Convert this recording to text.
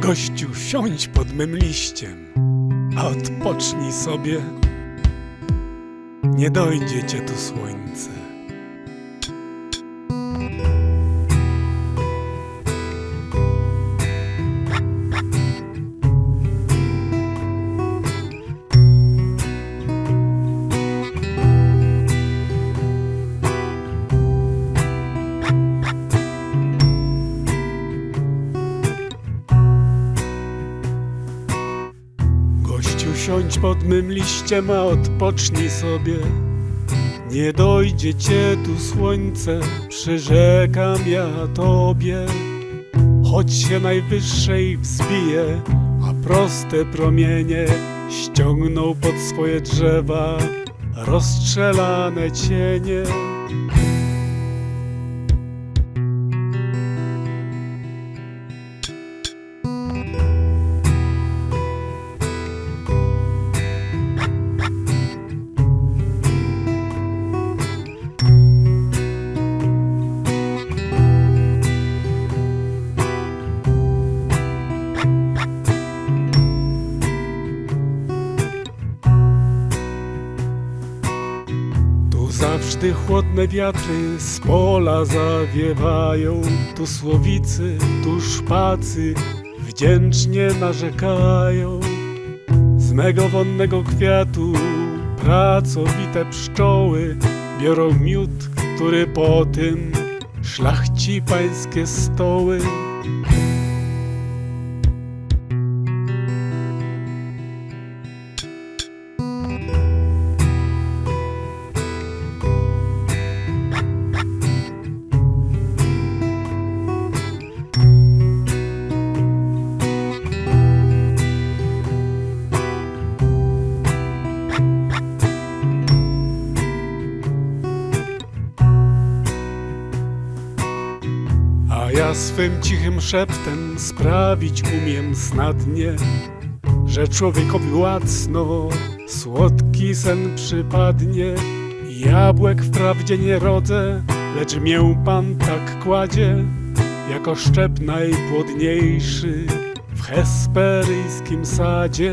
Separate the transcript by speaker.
Speaker 1: Gościu, siądź pod mym liściem, a odpocznij sobie. Nie dojdzie cię tu słońce. Gościu, siądź pod mym liściem, a odpocznij sobie. Nie dojdzie cię tu słońce, przyrzekam ja tobie. Choć się najwyższej wzbije, a proste promienie ściągną pod swoje drzewa rozstrzelane cienie. Zawsze chłodne wiatry z pola zawiewają, tu słowicy, tu szpacy wdzięcznie narzekają. Z mego wonnego kwiatu pracowite pszczoły biorą miód, który po tym szlachci pańskie stoły. Ja swym cichym szeptem sprawić umiem snadnie, że człowiekowi łacno słodki sen przypadnie. Jabłek wprawdzie nie rodzę, lecz mię Pan tak kładzie, jako szczep najpłodniejszy w hesperyjskim sadzie.